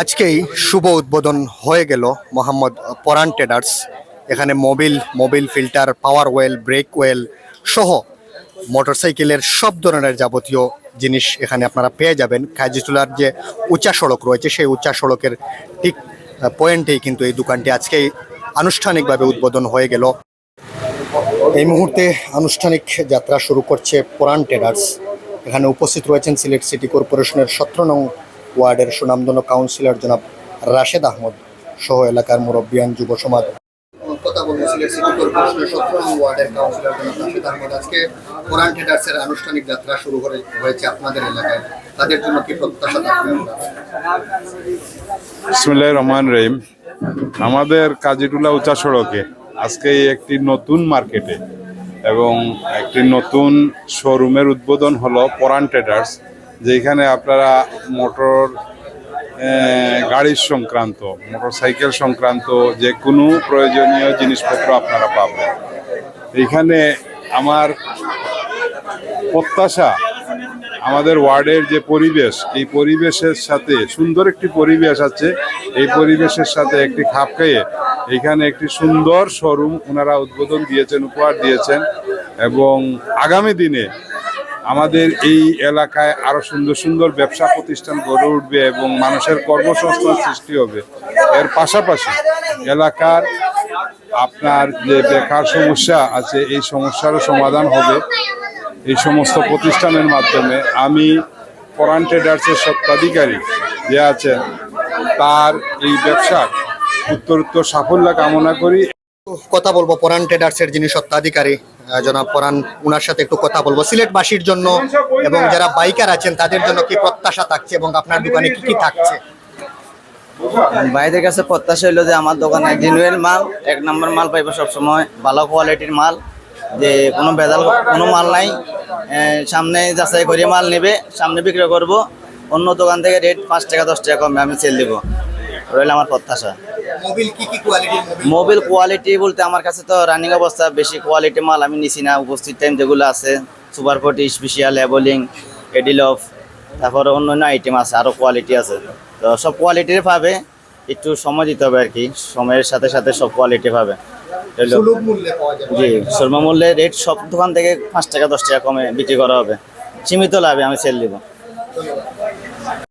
আজকেই শুভ উদ্বোধন হয়ে গেল মোহাম্মদ পরান ট্রেডার্স এখানে Mobil Mobil filter power oil brake oil সহ মোটরসাইকেলের সব ধরনের যাবতীয় জিনিস এখানে আপনারা পেয়ে যাবেন। কাজিটুলার যে উঁচা সড়ক রয়েছে, সেই উঁচা সড়কের ঠিক পয়েন্টেই কিন্তু এই দোকানটি আজকেই আনুষ্ঠানিকভাবে উদ্বোধন হয়ে গেল। এই মুহূর্তে আনুষ্ঠানিক যাত্রা শুরু করছে পরান ট্রেডার্স এখানে উপস্থিত রয়েছেন সিলেট সিটি কর্পোরেশনের সতেরো নং ওয়ার্ডের সুনামধন্য কাউন্সিলর জনাব রাশেদ আহমদ সহ এলাকার মুরব্বিয়ান যুব সমাজ। কথা সিটি কর্পোরেশনের সতেরো ওয়ার্ডের কাউন্সিলর জনাব রাশেদ আহমদ। আজকে পরান ট্রেডার্সের আনুষ্ঠানিক যাত্রা শুরু করে হয়েছে আপনাদের এলাকায়। তাদের জন্য কি প্রত্যাশা থাকবে? বিসমুল্লাহ রহমান রহিম। আমাদের কাজিটুলা উঁচা সড়কে আজকে একটি নতুন মার্কেটে এবং একটি নতুন শোরুমের উদ্বোধন হলো পরান ট্রেডার্স যেখানে আপনারা মোটর গাড়ির সংক্রান্ত, মোটরসাইকেল সংক্রান্ত যে কোনো প্রয়োজনীয় জিনিসপত্র আপনারা পাবেন। এখানে আমার প্রত্যাশা, আমাদের ওয়ার্ডের যে পরিবেশ, এই পরিবেশের সাথে, সুন্দর একটি পরিবেশ আছে, এই পরিবেশের সাথে একটি খাপ খাইয়ে এখানে একটি সুন্দর শোরুম ওনারা উদ্বোধন দিয়েছেন, উপহার দিয়েছেন এবং আগামী দিনে আমাদের এই এলাকায় আরও সুন্দর সুন্দর ব্যবসা প্রতিষ্ঠান গড়ে উঠবে এবং মানুষের কর্মসংস্থান সৃষ্টি হবে। এর পাশাপাশি এলাকার আপনার যে বেকার সমস্যা আছে, এই সমস্যারও সমাধান হবে। এই সমস্ত প্রতিষ্ঠানের মাধ্যমে আমি পরান ট্রেডার্সের সত্ত্বাধিকারী যে আছেন, তার এই ব্যবসার উত্তরোত্তর সাফল্য কামনা করি। কথা বলব পরান ট্রেডার্সের যিনি সত্ত্বাধিকারী জনাব পরান ওনার সাথে একটু কথা বলব। সিলেটবাসীর জন্য এবং যারা বাইকার আছেন, তাদের জন্য কি প্রত্যাশা থাকছে এবং আপনার দোকানে কি কি থাকছে? ভাইদের কাছে প্রত্যাশা হইল যে আমার দোকানে জেনুয়েল মাল, এক নম্বর মাল পাইবো সবসময়, ভালো কোয়ালিটির মাল, যে কোনো বেদাল কোনো মাল নাই। সামনে যাচাই করে মাল নেবে, সামনে বিক্রি করব। অন্য দোকান থেকে রেট পাঁচ টাকা, দশ টাকা কমে আমি সেল দেবো। রইল আমার প্রত্যাশা। মোবিল কি কি কোয়ালিটির মোবিল মোবিল কোয়ালিটি বলতে আমার কাছে তো রানিং অবস্থা বেশি কোয়ালিটি মাল আমি নিছি না উপস্থিত টাইম যেগুলো আছে সুপার ফোর্টি স্পেশাল লেবলিং এডিলফ তারপরে অন্য অন্য আইটেম আছে আরও কোয়ালিটি আছে। তো সব কোয়ালিটির পাবে একটু সময় দিতে হবে আর কি সময়ের সাথে সাথে সব কোয়ালিটি পাবে সুলভ জি মূল্যে রেট সব দোকান থেকে পাঁচ টাকা দশ টাকা কমে বিক্রি করা হবে। সীমিত লাভে আমি সেল দিব।